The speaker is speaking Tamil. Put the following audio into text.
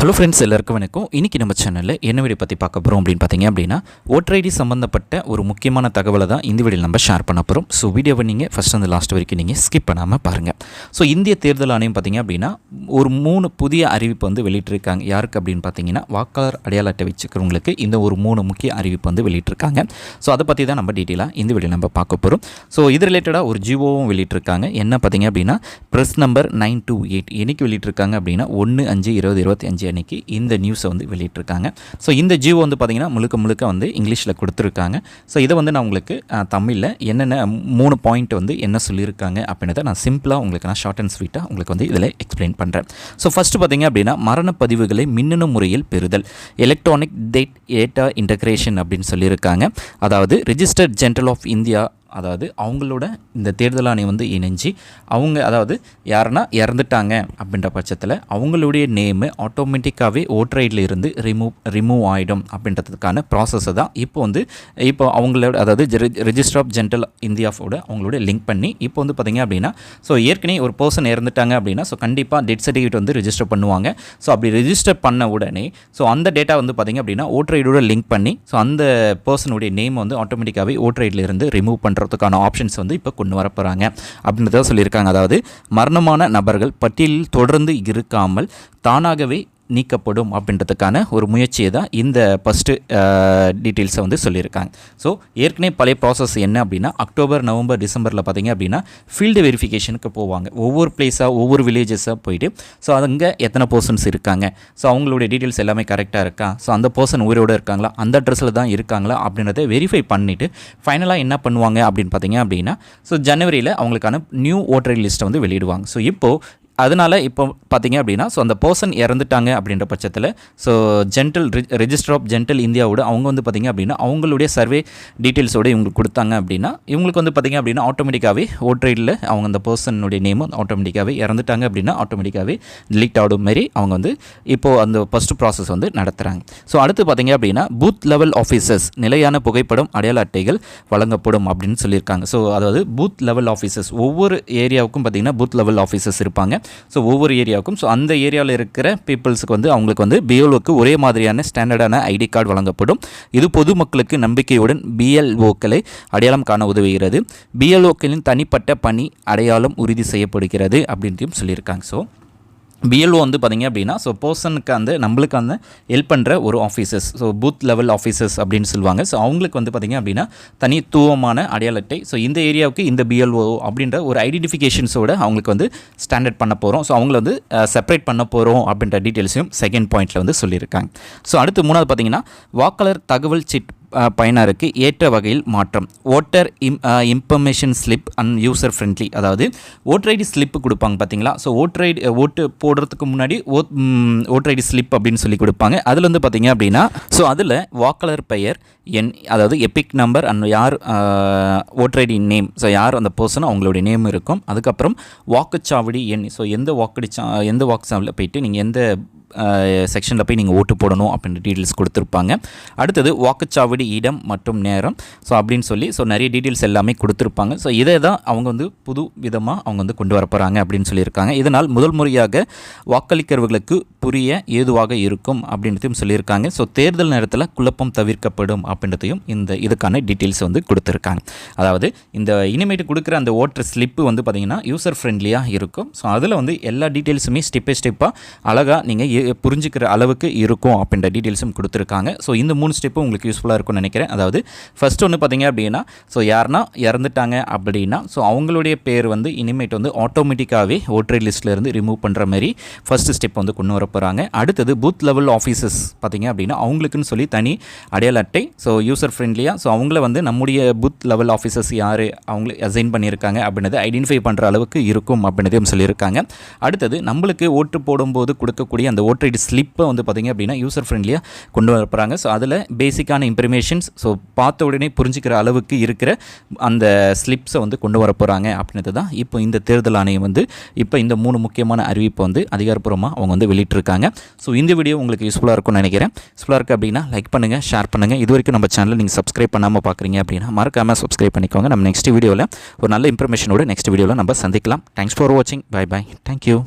ஹலோ ஃப்ரெண்ட்ஸ் எல்லாருக்கும் வணக்கம். இன்றைக்கி நம்ம சேனலில் என்ன வீடியோ பற்றி பார்க்க போகிறோம் அப்படின்னு பார்த்தீங்க அப்படின்னா ஓட்டர் ஐடி சம்மந்தப்பட்ட ஒரு முக்கியமான தகவலை தான் இந்த வீடியோ நம்ம ஷேர் பண்ண போகிறோம் ஸோ வீடியோவை நீங்கள் ஃபஸ்ட் அந்த லாஸ்ட் வரைக்கும் நீங்கள் ஸ்கிப் பண்ணாமல் பாருங்கள் ஸோ இந்திய தேர்தல் ஆணையம் பார்த்தீங்க அப்படின்னா ஒரு மூணு புதிய அறிவிப்பு வந்து வெளியிட்டிருக்காங்க. யாருக்கு அப்படின்னு பார்த்தீங்கன்னா வாக்காளர் அடையாள அட்டை வச்சுக்கிறவங்களுக்கு இந்த ஒரு மூணு முக்கிய அறிவிப்பு வந்து வெளியிட்டிருக்காங்க. ஸோ அதை பற்றி தான் நம்ம டீட்டெயிலாக இந்த வீடியோ நம்ம பார்க்க போகிறோம் ஸோ இது ரிலேட்டடாக ஒரு ஜியோவும் வெளியிட்டிருக்காங்க. என்ன பார்த்தீங்க அப்படின்னா press number nine two eight என்னைக்கு வெளியிட்டிருக்காங்க அப்படின்னா ஒன்று அஞ்சு இருபது இருபத்தி அஞ்சு அன்னைக்கு இந்த நியூஸை வந்து வெளியிட்டிருக்காங்க. ஸோ இந்த ஜியோ வந்து பார்த்திங்கன்னா முழுக்க முழுக்க வந்து இங்கிலீஷில் கொடுத்துருக்காங்க. ஸோ இதை வந்து நான் உங்களுக்கு தமிழில் என்னென்ன மூணு பாயிண்ட் வந்து என்ன சொல்லியிருக்காங்க அப்படின்றத நான் சிம்பிளாக உங்களுக்கு நான் ஷார்ட் அண்ட் ஸ்வீட்டாக உங்களுக்கு வந்து இதில் எக்ஸ்பிளைன் பண்ணுறேன் ஸோ ஃபஸ்ட்டு பார்த்திங்க அப்படின்னா மரணப்பதிவுகளை மின்னணு முறையில் பெறுதல் எலக்ட்ரானிக் டேட் ஏட்டா இன்டகிரேஷன் அப்படின்னு சொல்லியிருக்காங்க. அதாவது ரிஜிஸ்டர்ட் ஜென்ரல் ஆஃப் இந்தியா அதாவது அவங்களோட இந்த தேர்தல் ஆணையம் வந்து இணைஞ்சு அவங்க அதாவது யாருன்னா இறந்துட்டாங்க அப்படின்ற பட்சத்தில் அவங்களுடைய நேமு ஆட்டோமேட்டிக்காகவே ஓட்டர் ஐடியில் இருந்து ரிமூவ் ரிமூவ் ஆகிடும் அப்படின்றதுக்கான ப்ராசஸை தான் இப்போ வந்து இப்போ அவங்களோட அதாவது ரெஜிஸ்டர் ஆஃப் ஜென்ரல் இந்தியாவோட அவங்களோட லிங்க் பண்ணி இப்போ வந்து பார்த்திங்க அப்படின்னா ஸோ ஏற்கனவே ஒரு பர்சன் இறந்துட்டாங்க அப்படின்னா ஸோ கண்டிப்பாக டெத் சர்டிஃபிகேட் வந்து ரிஜிஸ்டர் பண்ணுவாங்க. ஸோ அப்படி ரிஜிஸ்டர் பண்ண உடனே ஸோ அந்த டேட்டா வந்து பார்த்திங்க அப்படின்னா ஓட்டர் ஐடியோட லிங்க் பண்ணி ஸோ அந்த பர்சனுடைய நேம் வந்து ஆட்டோமேட்டிக்காகவே ஓட்டர் ஐடியில் இருந்து ரிமூவ் பண்ணுற பண்ணுறதுக்கான ஆப்ஷன்ஸ் வந்து இப்போ கொண்டு வரப்போகிறாங்க அப்படின்றத சொல்லியிருக்காங்க. அதாவது மரணமான நபர்கள் பட்டியலில் தொடர்ந்து இருக்காமல் தானாகவே நீக்கப்படும் அப்படின்றதுக்கான ஒரு முயற்சியை தான் இந்த ஃபஸ்ட்டு டீட்டெயில்ஸை வந்து சொல்லியிருக்காங்க. ஸோ ஏற்கனவே பழைய ப்ராசஸ் என்ன அப்படின்னா அக்டோபர் நவம்பர் டிசம்பரில் பார்த்திங்க அப்படின்னா ஃபீல்டு வெரிஃபிகேஷனுக்கு போவாங்க. ஒவ்வொரு பிளேஸாக ஒவ்வொரு வில்லேஜஸாக போயிட்டு ஸோ அங்கே எத்தனை பர்சன்ஸ் இருக்காங்க? ஸோ அவங்களுடைய டீட்டெயில்ஸ் எல்லாமே கரெக்டாக இருக்கா? ஸோ அந்த பர்சன் உயிரோடு இருக்காங்களா? அந்த அட்ரஸில் தான் இருக்காங்களா? அப்படின்றத வெரிஃபை பண்ணிவிட்டு ஃபைனலாக என்ன பண்ணுவாங்க அப்படின்னு பார்த்தீங்க அப்படின்னா ஸோ ஜனவரியில் அவங்களுக்கான நியூ ஓட்டர் லிஸ்ட்டை வந்து வெளியிடுவாங்க. ஸோ இப்போது அதனால் இப்போ பார்த்தீங்க அப்படின்னா ஸோ அந்த பர்சன் இறந்துட்டாங்க அப்படின்ற பட்சத்தில் so general register of general இந்தியாவோட அவங்க வந்து பார்த்திங்க அப்படின்னா அவங்களுடைய சர்வே டீட்டெயில்ஸோடு இவங்களுக்கு கொடுத்தாங்க அப்படின்னா இவங்களுக்கு வந்து பார்த்திங்க அப்படின்னா ஆட்டோமேட்டிக்காகவே ஓட்ரைடில் அவங்க அந்த பர்சனுடைய நேமும் ஆட்டோமேட்டிக்காகவே இறந்துட்டாங்க அப்படின்னா ஆட்டோமேட்டிக்காகவே டிலீட் ஆகும் மாரி அவங்க வந்து இப்போது அந்த ஃபஸ்ட்டு ப்ராசஸ் வந்து நடத்துகிறாங்க ஸோ அடுத்து பார்த்திங்க அப்படின்னா பூத் லெவல் ஆஃபீஸர்ஸ் நிலையான புகைப்படம் அடையாள அட்டைகள் வழங்கப்படும் அப்படின்னு சொல்லியிருக்காங்க. ஸோ அதாவது பூத் லெவல் ஆஃபீஸர்ஸ் ஒவ்வொரு ஏரியாவுக்கும் பார்த்திங்கன்னா பூத் லெவல் ஆஃபீஸர்ஸ் இருப்பாங்க. ஸோ ஒவ்வொரு ஏரியாவுக்கும் ஸோ அந்த ஏரியாவில் இருக்கிற பீப்புள்ஸுக்கு வந்து அவங்களுக்கு வந்து பிஎல்ஓக்கு ஒரே மாதிரியான ஸ்டாண்டர்டான ஐடி கார்டு வழங்கப்படும். இது பொதுமக்களுக்கு நம்பிக்கையுடன் பிஎல்ஓக்களை அடையாளம் காண உதவுகிறது. பிஎல்ஓக்களின் தனிப்பட்ட பணி அடையாளம் உறுதி செய்யப்படுகிறது அப்படின்றையும் சொல்லியிருக்காங்க. ஸோ பிஎல்ஓ வந்து பார்த்திங்க அப்படின்னா ஸோ பர்சனுக்கு அந்த நம்மளுக்கு அந்த ஹெல்ப் பண்ணுற ஒரு officers so booth level officers அப்படின்னு சொல்லுவாங்க. ஸோ அவங்களுக்கு வந்து பார்த்திங்க அப்படின்னா தனித்துவமான அடையாள அட்டை. ஸோ இந்த ஏரியாவுக்கு இந்த பிஎல்ஓ அப்படின்ற ஒரு ஐடென்டிஃபிகேஷன்ஸோட அவங்களுக்கு வந்து ஸ்டாண்டர்ட் பண்ண போகிறோம் ஸோ அவங்கள வந்து செப்பரேட் பண்ண போகிறோம் அப்படின்ற டீட்டெயில்ஸையும் செகண்ட் பாயிண்ட்டில் வந்து சொல்லியிருக்காங்க. ஸோ அடுத்து மூணாவது பார்த்திங்கன்னா வாக்காளர் தகவல் சிட் பயனருக்கு ஏற்ற வகையில் மாற்றம். Voter him information slip and user friendly அதாவது ஓட்டர் ஐடி ஸ்லிப்பு கொடுப்பாங்க பார்த்தீங்களா ஸோ ஓட்டர் ஐடி ஓட்டு போடுறதுக்கு முன்னாடி ஓட் ஓட்டர் ஐடி ஸ்லிப் அப்படின்னு சொல்லி கொடுப்பாங்க. அதில் வந்து பார்த்தீங்க அப்படின்னா ஸோ அதில் வாக்காளர் பெயர் என் அதாவது எபிக் நம்பர் அண்ட் யார் ஓட்டர் ஐடி நேம் ஸோ யார் அந்த பர்சனோ அவங்களுடைய நேம் இருக்கும். அதுக்கப்புறம் வாக்குச்சாவடி எண். ஸோ எந்த வாக்குடிச்சா எந்த வாக்குச்சாவடியில் போயிட்டு நீங்கள் எந்த செக்ஷனில் போய் நீங்கள் ஓட்டு போடணும் அப்படின்ற டீட்டெயில்ஸ் கொடுத்துருப்பாங்க. அடுத்தது வாக்குச்சாவடி இடம் மற்றும் நேரம். ஸோ அப்படின்னு சொல்லி ஸோ நிறைய டீட்டெயில்ஸ் எல்லாமே கொடுத்துருப்பாங்க. ஸோ இதை தான் அவங்க வந்து புது விதமாக அவங்க வந்து கொண்டு வரப்போகிறாங்க அப்படின்னு சொல்லியிருக்காங்க. இதனால் முதல் முறையாக வாக்களிக்கிறவர்களுக்கு புரிய ஏதுவாக இருக்கும் அப்படின்றதையும் சொல்லியிருக்காங்க. ஸோ தேர்தல் நேரத்தில் குழப்பம் தவிர்க்கப்படும் அப்படின்றதையும் இந்த இதுக்கான டீட்டெயில்ஸ் வந்து கொடுத்துருக்காங்க. அதாவது இந்த இனிமேட்டு கொடுக்குற அந்த ஓட்டர் ஸ்லிப்பு வந்து பார்த்திங்கன்னா யூசர் ஃப்ரெண்ட்லியாக இருக்கும். ஸோ அதில் வந்து எல்லா டீட்டெயில்ஸுமே ஸ்டெப் பை ஸ்டெப்பாக அழகாக நீங்கள் புரிஞ்சுக்கிற அளவுக்கு இருக்கும் அப்படின்ற டீட்டெயில்ஸும் கொடுத்துருக்காங்க. ஸோ இந்த மூணு ஸ்டெப்பும் உங்களுக்கு யூஸ்ஃபுல்லாக இருக்கும்னு நினைக்கிறேன். அதாவது ஃபஸ்ட் ஒன்று பார்த்தீங்க அப்படின்னா ஸோ யாருன்னா இறந்துட்டாங்க அப்படின்னா ஸோ அவங்களுடைய பேர் வந்து இனிமேட் வந்து ஆட்டோமேட்டிக்காகவே ஓட்டர் லிஸ்ட்லேருந்து ரிமூவ் பண்ணுற மாதிரி ஃபஸ்ட்டு ஸ்டெப் வந்து கொண்டு வர போகிறாங்க அடுத்தது பூத் லெவல் ஆஃபீஸஸ் பார்த்தீங்க அப்படின்னா அவங்களுக்குன்னு சொல்லி தனி அடையாள அட்டை ஸோ யூசர் ஃப்ரெண்ட்லியாக ஸோ அவங்கள வந்து நம்முடைய பூத் லெவல் ஆஃபீஸர்ஸ் யார் அவங்கள அசைன் பண்ணியிருக்காங்க அப்படின்றத ஐடென்டிஃபை பண்ணுற அளவுக்கு இருக்கும் அப்படின்றதையும் சொல்லியிருக்காங்க. அடுத்தது நம்மளுக்கு ஓட்டு போடும்போது கொடுக்கக்கூடிய அந்த ஓட்டர் ஸ்லிப்பை வந்து பார்த்திங்க அப்படின்னா யூசர் ஃப்ரெண்ட்லியாக கொண்டு வர போகிறாங்க ஸோ அதில் பேசிக்கான இன்ஃபர்மேஷன்ஸ் ஸோ பார்த்த உடனே புரிஞ்சுக்கிற அளவுக்கு இருக்கிற அந்த ஸ்லிப்ஸை வந்து கொண்டு வர போகிறாங்க அப்படின்றது தான் இப்போ இந்த தேர்தல் ஆணையம் வந்து இப்போ இந்த மூணு முக்கியமான அறிவிப்பை வந்து அதிகாரப்பூர்வமாக அவங்க வந்து வெளியிட்டிருக்காங்க. ஸோ இந்த வீடியோ உங்களுக்கு யூஸ்ஃபுல்லாக இருக்கும்னு நினைக்கிறேன். யூஸ்ஃபுல்லாக இருக்குது அப்படின்னா லைக் பண்ணுங்கள் ஷேர் பண்ணுங்கள் இது வரைக்கும் நம்ம சேனலில் நீங்கள் சப்ஸ்கிரைப் பண்ணாமல் பார்க்குறீங்க அப்படின்னா மறக்காமல் சப்ஸ்கிரைப் பண்ணிக்கோங்க. நம்ம நெக்ஸ்ட் வீடியோவில் ஒரு நல்ல இன்ஃபர்மேஷனோட நெக்ஸ்ட் வீடியோவில் நம்ம சந்திக்கலாம். தேங்க்ஸ் ஃபார் வாட்சிங் பை பை தேங்க்யூ